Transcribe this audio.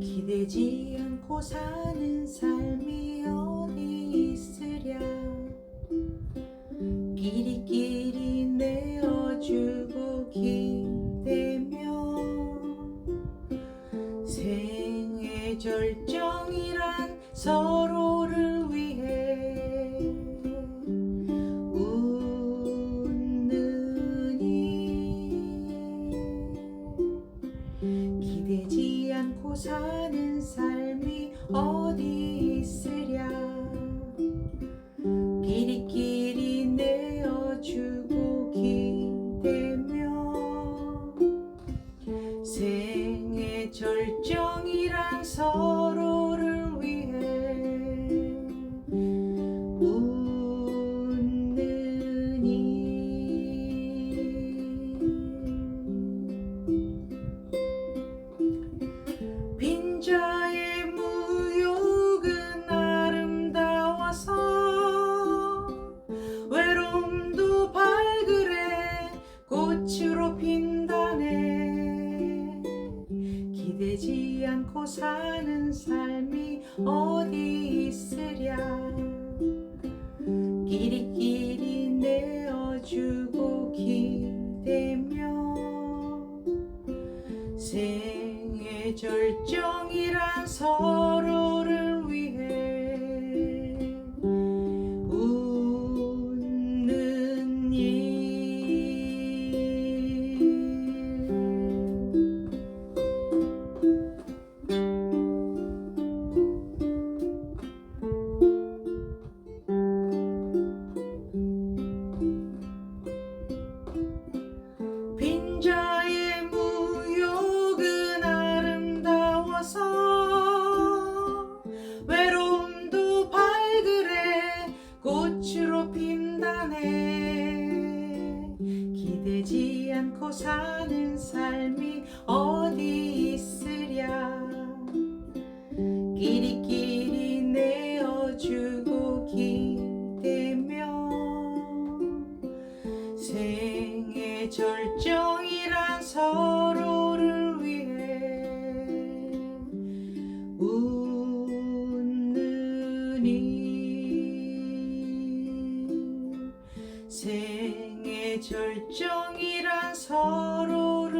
기대지 않고 사는 삶이 절정이란 서로를 위해 웃느니 기대지 않고 사는 삶이 어디 있으 기대지 않고 사는 삶이 어디 있으랴. 끼리끼리 내어주고 기대며 생애 절정이란 서로를 위해 핀다네 기대지 않고 사는 삶이 어디 있으랴. 끼리끼리 내어주고 기대며 생애 절정이란 서로 생애 절정이란 서로를